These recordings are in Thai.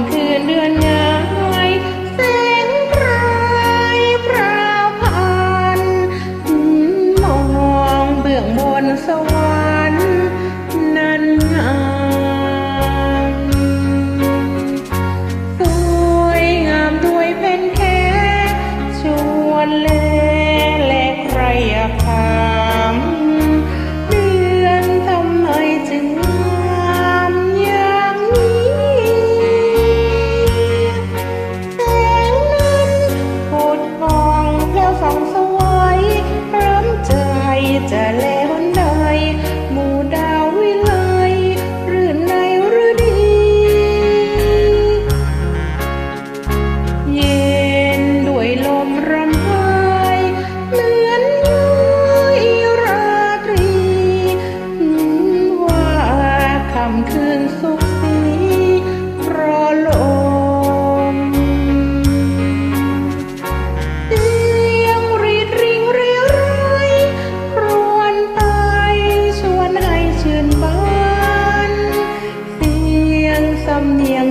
ำคืนเดือนเงยแสงพราราพันมองเบื้องบนสวร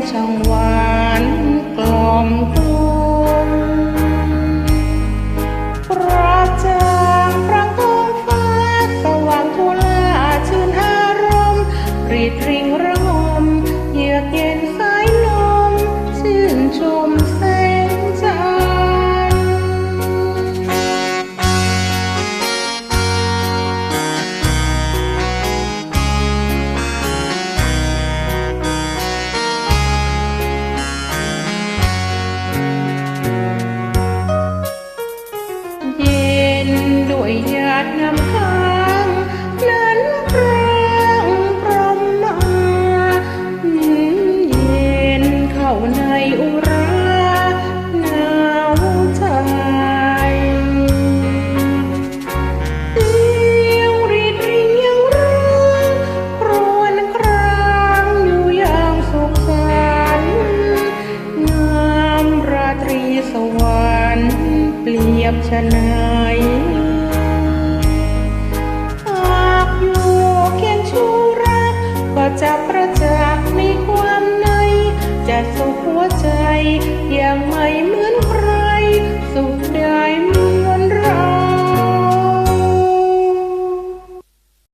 ช่างหวานกล่อมกลมปราจางพรังทองฟ้า สว่างทุลาชื่นอารมณ์รีดริง ดงามค้างนั้นพรงพรมมาเย็นเข้าในอุราหนาวใจเสีงรีดริงยังร้องครวญครางอยู่อย่างสุขสันต์งามราตรีสวรรค์เปรียบชนะ